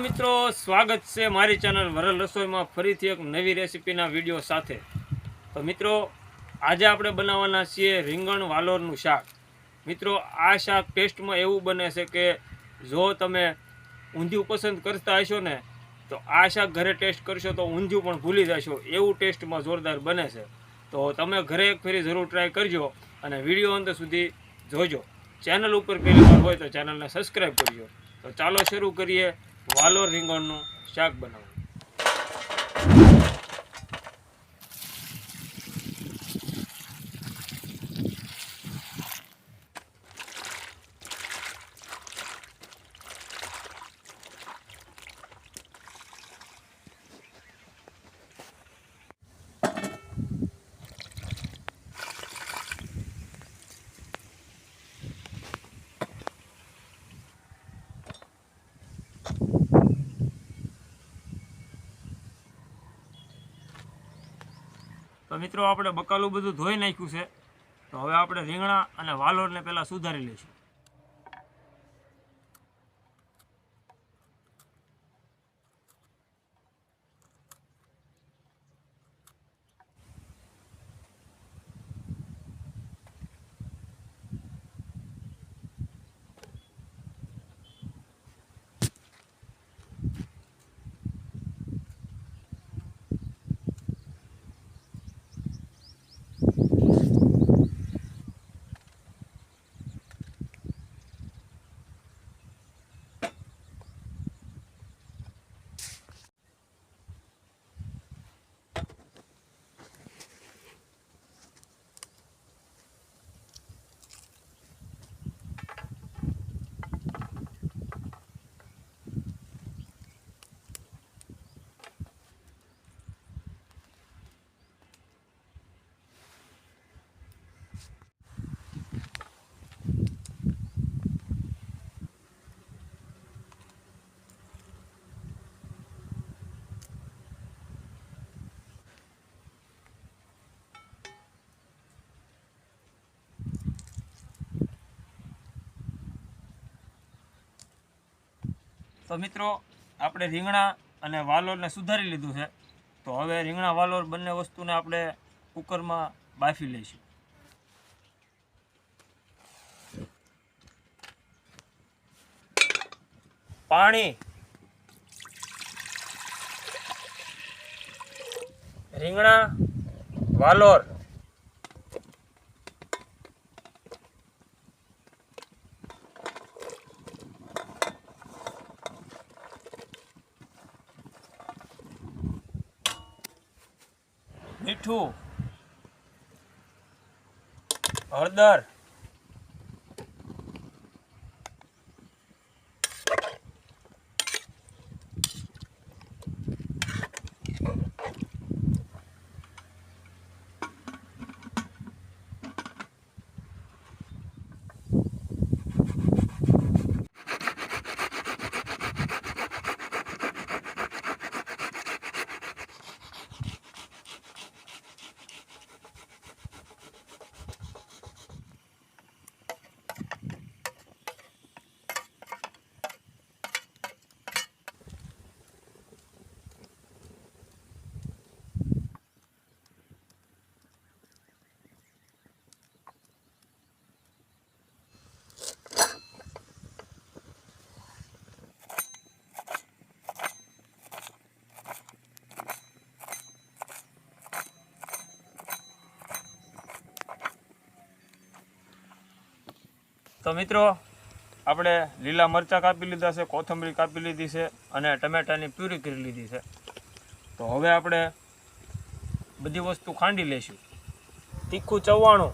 મિત્રો, સ્વાગત છે મારી ચેનલ વરલ રસોઈમાં ફરીથી એક નવી રેસીપીના વીડિયો સાથે. તો મિત્રો, આજે આપણે બનાવવાના છીએ રીંગણ વાલોરનું શાક. મિત્રો, આ શાક ટેસ્ટમાં એવું બને છે કે જો તમે ઊંધિયું પસંદ કરતા હશો ને, તો આ શાક ઘરે ટેસ્ટ કરશો તો ઊંધિયું પણ ભૂલી જશો. એવું ટેસ્ટમાં જોરદાર બને છે. તો તમે ઘરે એક ફેરી જરૂર ટ્રાય કરજો અને વીડિયો અંત સુધી જોજો. ચેનલ ઉપર પહેલી હોય તો ચેનલને સબસ્ક્રાઈબ કરજો. તો ચાલો શરૂ કરીએ. વાલોર રીંગણનું શાક બનાવવું મિત્રો, આપણે બકાલું બધું ધોઈ નાખ્યું છે. તો હવે આપણે રીંગણા અને વાલોરને પહેલાં સુધારી લઈશું. તો મિત્રો, આપણે રીંગણા અને વાલોરને સુધારી લીધું છે. તો હવે રીંગણા, વાલોર બંને વસ્તુને આપણે કુકરમાં બાફી લઈશું. પાણી. રીંગણા, વાલોર. મીઠું હળદર. તો મિત્રો, આપણે લીલા મરચાં કાપી લીધા છે, કોથમરી કાપી લીધી છે અને ટમેટાની પ્યુરી કરી લીધી છે. તો હવે આપણે બધી વસ્તુ ખાંડી લઈશું. તીખું ચવાણું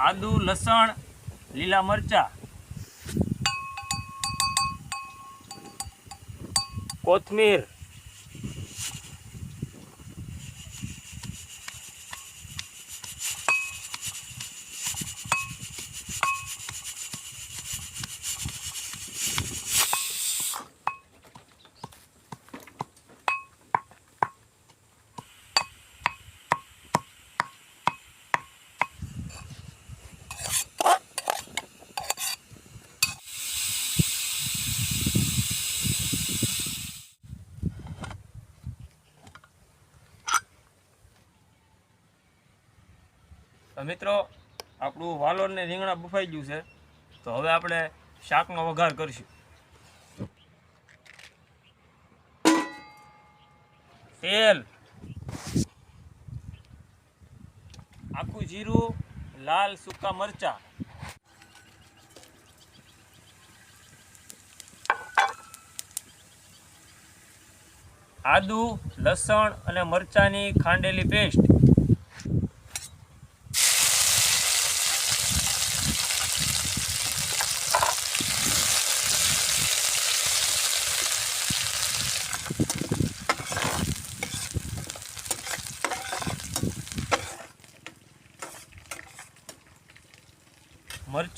આદુ લસણ લીલા મરચા. કોથમીર. તો મિત્રો, આપણું વાલોર ને રીંગણા બફાઈ ગયું છે. તો હવે આપણે શાકનો વઘાર કરીશું. તેલ. આખું જીરું, લાલ સૂકા મરચા. આદુ, લસણ અને મરચાની ખાંડેલી પેસ્ટ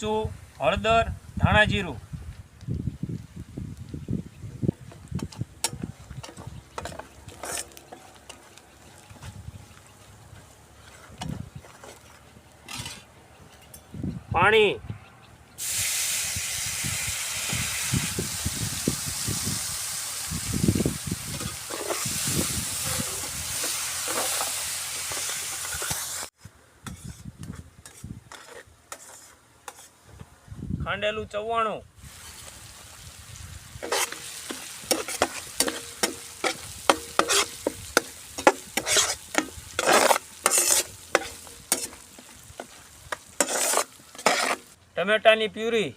મરચું હળદર ધાણા જીરું પાણી. ખાંડેલું ચવાણું. ટમેટાની પ્યુરી.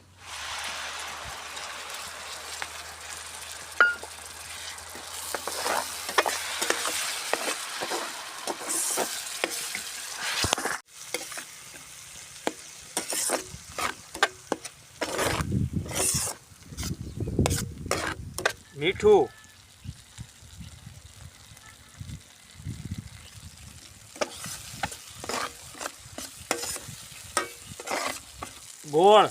મીઠું. ગોળ.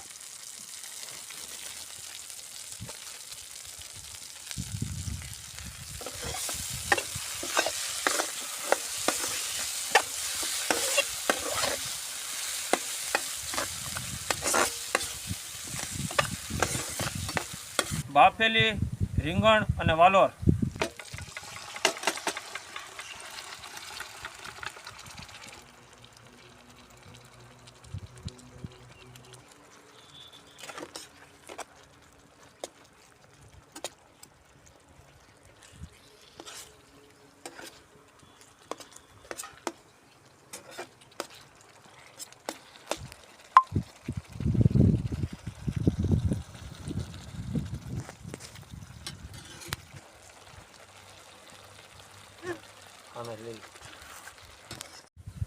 બાફેલી. રીંગણ અને વાલોર.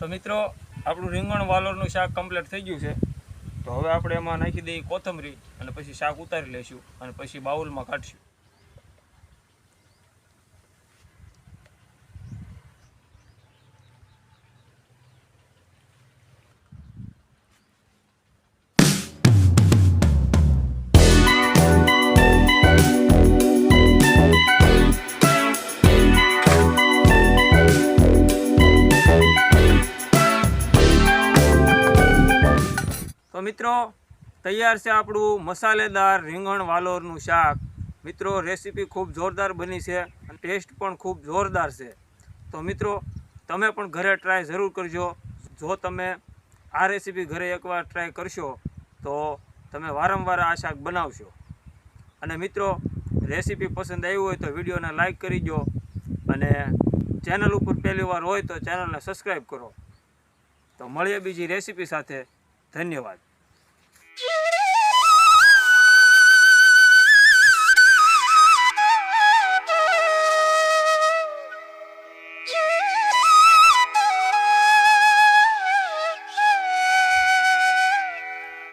તો મિત્રો, આપણું રીંગણ વાલોરનું શાક કમ્પ્લીટ થઈ ગયું છે. તો હવે આપણે એમાં નાખી દઈએ કોથમરી અને પછી શાક ઉતારી લઈશું અને પછી બાઉલમાં કાઢશું. મિત્રો, તૈયાર છે આપણું મસાલેદાર રીંગણ વાલોરનું શાક. મિત્રો, રેસીપી ખૂબ જોરદાર બની છે અને ટેસ્ટ પણ ખૂબ જોરદાર છે. તો મિત્રો, તમે પણ ઘરે ટ્રાય જરૂર કરજો. જો તમે આ રેસીપી ઘરે એકવાર ટ્રાય કરશો, તો તમે વારંવાર આ શાક બનાવશો. અને મિત્રો, રેસીપી પસંદ આવી હોય તો વિડીયોને લાઇક કરી દો અને ચેનલ ઉપર પહેલીવાર હોય તો ચેનલને સબસ્ક્રાઈબ કરો. તો મળીએ બીજી રેસીપી સાથે. ધન્યવાદ.